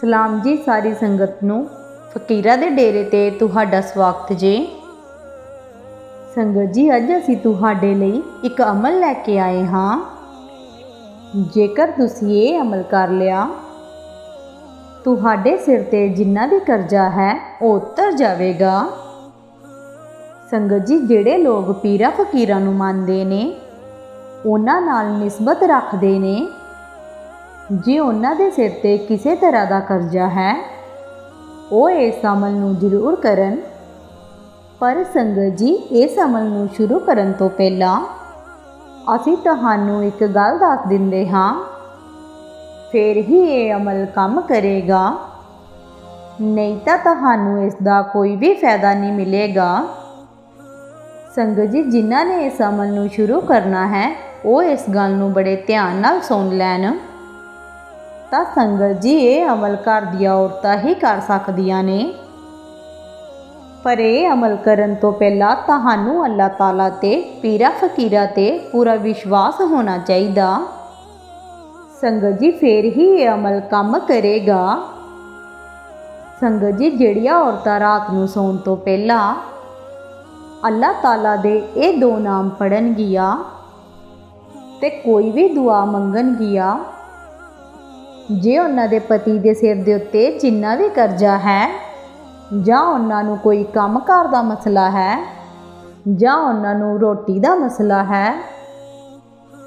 ਸਲਾਮ ਜੀ, ਸਾਰੀ ਸੰਗਤ ਨੂੰ। ਫਕੀਰਾਂ ਦੇ ਡੇਰੇ ਤੇ ਤੁਹਾਡਾ ਸਵਾਗਤ ਜੀ। ਸੰਗਤ ਜੀ, ਅੱਜ ਅਸੀਂ ਤੁਹਾਡੇ ਲਈ ਇੱਕ ਅਮਲ ਲੈ ਕੇ ਆਏ ਹਾਂ। ਜੇਕਰ ਤੁਸੀਂ ਇਹ ਅਮਲ ਕਰ ਲਿਆ, ਤੁਹਾਡੇ ਸਿਰ ਤੇ ਜਿੰਨਾ ਵੀ ਕਰਜ਼ਾ ਹੈ, ਉਹ ਉਤਰ ਜਾਵੇਗਾ। ਸੰਗਤ ਜੀ, ਜਿਹੜੇ ਲੋਕ ਪੀਰਾਂ ਫਕੀਰਾਂ ਨੂੰ ਮੰਨਦੇ ਨੇ, ਉਹਨਾਂ ਨਾਲ ਨਿਸਬਤ ਰੱਖਦੇ ਨੇ। ਜੇ ਉਹਨਾਂ ਦੇ ਸਿਰ ਤੇ ਕਿਸੇ ਤਰ੍ਹਾਂ ਦਾ ਕਰਜ਼ਾ ਹੈ, ਉਹ ਇਸ ਅਮਲ ਨੂੰ ਜ਼ਰੂਰ ਕਰਨ। ਪਰ ਸੰਗਤ ਜੀ, ਇਸ ਅਮਲ ਨੂੰ ਸ਼ੁਰੂ ਕਰਨ ਤੋਂ ਪਹਿਲਾਂ ਅਸੀਂ ਤੁਹਾਨੂੰ ਇੱਕ ਗੱਲ ਦੱਸ ਦਿੰਦੇ ਹਾਂ। ਫਿਰ ਹੀ ਇਹ ਅਮਲ ਕੰਮ ਕਰੇਗਾ। ਨਹੀਂ ਤਾਂ ਤੁਹਾਨੂੰ ਇਸ ਦਾ ਕੋਈ ਵੀ ਫਾਇਦਾ ਨਹੀਂ ਮਿਲੇਗਾ। ਸੰਗਤ ਜੀ, ਜਿਨ੍ਹਾਂ ਨੇ ਇਸ ਅਮਲ ਨੂੰ ਸ਼ੁਰੂ ਕਰਨਾ ਹੈ, ਉਹ ਇਸ ਗੱਲ ਨੂੰ ਬੜੇ ਧਿਆਨ ਨਾਲ ਸੁਣ ਲੈਣ। ਤਾਂ ਸੰਗਤ ਜੀ, ਇਹ ਅਮਲ ਘਰ ਦੀਆਂ ਔਰਤਾਂ ਹੀ ਕਰ ਸਕਦੀਆਂ ਨੇ। ਪਰ ਇਹ ਅਮਲ ਕਰਨ ਤੋਂ ਪਹਿਲਾਂ ਤੁਹਾਨੂੰ ਅੱਲਾਹ ਤਾਲਾ ਤੇ, ਪੀਰਾ ਫਕੀਰਾ ਤੇ ਪੂਰਾ ਵਿਸ਼ਵਾਸ ਹੋਣਾ ਚਾਹੀਦਾ। ਸੰਗਤ ਜੀ, ਫੇਰ ਹੀ ਇਹ ਅਮਲ ਕੰਮ ਕਰੇਗਾ। ਸੰਗਤ ਜੀ, ਜਿਹੜੀਆਂ ਔਰਤਾਂ ਰਾਤ ਨੂੰ ਸੌਣ ਤੋਂ ਪਹਿਲਾਂ ਅੱਲਾਹ ਤਾਲਾ ਦੇ ਇਹ ਦੋ ਨਾਮ ਪੜਨਗੀਆਂ ਤੇ ਕੋਈ ਵੀ ਦੁਆ ਮੰਗਣਗੀਆਂ ਜੇ ਉਹਨਾਂ ਦੇ ਪਤੀ ਦੇ ਸਿਰ ਦੇ ਉੱਤੇ ਜਿੰਨਾ ਵੀ ਕਰਜ਼ਾ ਹੈ, ਜਾਂ ਉਹਨਾਂ ਨੂੰ ਕੋਈ ਕੰਮਕਾਰ ਦਾ ਮਸਲਾ ਹੈ, ਜਾਂ ਉਹਨਾਂ ਨੂੰ ਰੋਟੀ ਦਾ ਮਸਲਾ ਹੈ,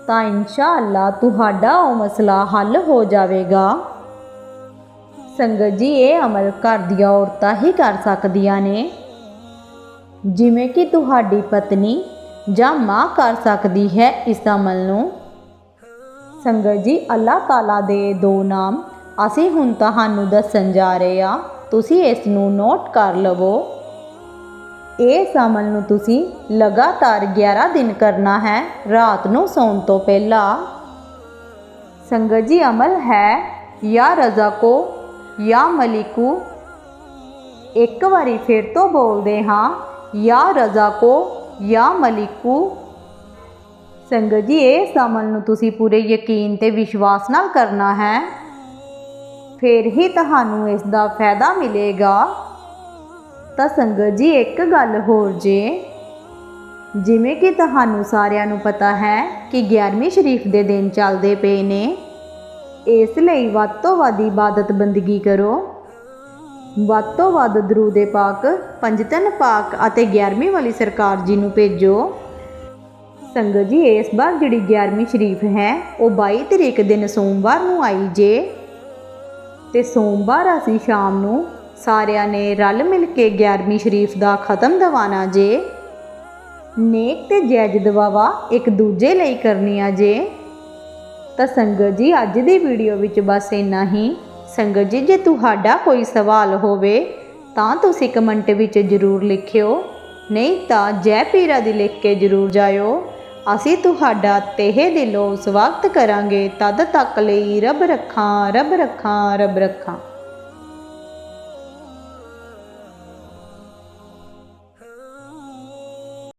ਤਾਂ ਇਨਸ਼ਾ ਅੱਲਾ ਤੁਹਾਡਾ ਉਹ ਮਸਲਾ ਹੱਲ ਹੋ ਜਾਵੇਗਾ। ਸੰਗਤ ਜੀ, ਇਹ ਅਮਲ ਘਰ ਦੀਆਂ ਔਰਤਾਂ ਹੀ ਕਰ ਸਕਦੀਆਂ ਨੇ। ਜਿਵੇਂ ਕਿ ਤੁਹਾਡੀ ਪਤਨੀ ਜਾਂ ਮਾਂ ਕਰ ਸਕਦੀ ਹੈ ਇਸ ਅਮਲ ਨੂੰ। ਸੰਗਤ ਜੀ ਅੱਲਾਹ ਤਾਲਾ ਦੇ ਦੋ ਨਾਮ, ਅਸੀਂ ਹੁਣ ਤੁਹਾਨੂੰ ਦੱਸਣ ਜਾ ਰਹੇ ਹਾਂ। ਤੁਸੀਂ ਇਸ ਨੂੰ ਨੋਟ ਕਰ ਲਵੋ। ਇਸ ਅਮਲ ਨੂੰ ਤੁਸੀਂ ਲਗਾਤਾਰ 11 ਦਿਨ ਕਰਨਾ ਹੈ, ਰਾਤ ਨੂੰ ਸੌਣ ਤੋਂ ਪਹਿਲਾਂ। ਸੰਗਤ ਜੀ, ਅਮਲ ਹੈ, ਯਾ ਰਜ਼ਾ ਕੋ ਯਾ ਮਲਿਕੂ। ਇੱਕ ਵਾਰੀ ਫਿਰ ਤੋਂ ਬੋਲਦੇ ਹਾਂ, ਯਾ ਰਜ਼ਾ ਕੋ ਯਾ ਮਲਿਕੂ। ਸੰਗਤ ਜੀ ਇਸ ਅਮਲ ਨੂੰ ਤੁਸੀਂ ਪੂਰੇ ਯਕੀਨ ਤੇ ਵਿਸ਼ਵਾਸ ਨਾਲ ਕਰਨਾ ਹੈ। ਫਿਰ ਹੀ ਤੁਹਾਨੂੰ ਇਸ ਦਾ ਫਾਇਦਾ ਮਿਲੇਗਾ। ਤਾਂ ਸੰਗਤ ਜੀ, ਇੱਕ ਗੱਲ ਹੋਰ ਜੇ। ਜਿਵੇਂ ਕਿ ਤੁਹਾਨੂੰ ਸਾਰਿਆਂ ਨੂੰ ਪਤਾ ਹੈ ਕਿ 11ਵੀਂ ਸ਼ਰੀਫ ਦੇ ਦਿਨ ਚੱਲਦੇ ਪਏ ਨੇ, ਇਸ ਲਈ ਵੱਧ ਤੋਂ ਵੱਧ ਇਬਾਦਤ ਬੰਦਗੀ ਕਰੋ। ਵੱਧ ਤੋਂ ਵੱਧ ਦਰੂਦੇ ਪਾਕ, ਪੰਜਤਨ ਪਾਕ ਅਤੇ 11ਵੀਂ ਵਾਲੀ ਸਰਕਾਰ ਜੀ ਨੂੰ ਭੇਜੋ। ਸੰਗਤ ਜੀ, ਇਸ ਵਾਰ ਜਿਹੜੀ 11ਵੀਂ ਸ਼ਰੀਫ ਹੈ, ਉਹ 22 ਤਰੀਕ ਦਿਨ ਸੋਮਵਾਰ ਨੂੰ ਆਈ ਜੇ। ਤੇ ਸੋਮਵਾਰ ਅਸੀਂ ਸ਼ਾਮ ਨੂੰ ਸਾਰਿਆਂ ਨੇ ਰਲ ਮਿਲ ਕੇ 11ਵੀਂ ਸ਼ਰੀਫ ਦਾ ਖਤਮ ਦਵਾਨਾ ਜੇ। ਨੇਕ ਤੇ ਜੈਜ਼ ਦਵਾਵਾ ਇੱਕ ਦੂਜੇ ਲਈ ਕਰਨੀਆਂ ਜੇ। ਤਾਂ ਸੰਗਤ ਜੀ, ਅੱਜ ਦੀ ਵੀਡੀਓ ਵਿੱਚ ਬਸ ਇੰਨਾ ਹੀ। ਸੰਗਤ ਜੀ, ਜੇ ਤੁਹਾਡਾ ਕੋਈ ਸਵਾਲ ਹੋਵੇ, ਤਾਂ ਤੁਸੀਂ ਕਮੈਂਟ ਵਿੱਚ ਜ਼ਰੂਰ ਲਿਖਿਓ। ਨਹੀਂ ਤਾਂ ਜੈ ਪੀਰਾ ਦੀ ਲਿਖ ਕੇ ਜ਼ਰੂਰ ਜਾਇਓ। ਅਸੀਂ ਤੁਹਾਡਾ ਤਹਿ ਦਿਲੋਂ ਸਵਾਗਤ ਕਰਾਂਗੇ, ਤਦ ਤੱਕ ਲਈ ਰੱਬ ਰੱਖਾਂ ਰੱਬ ਰੱਖਾਂ ਰੱਬ ਰੱਖਾਂ।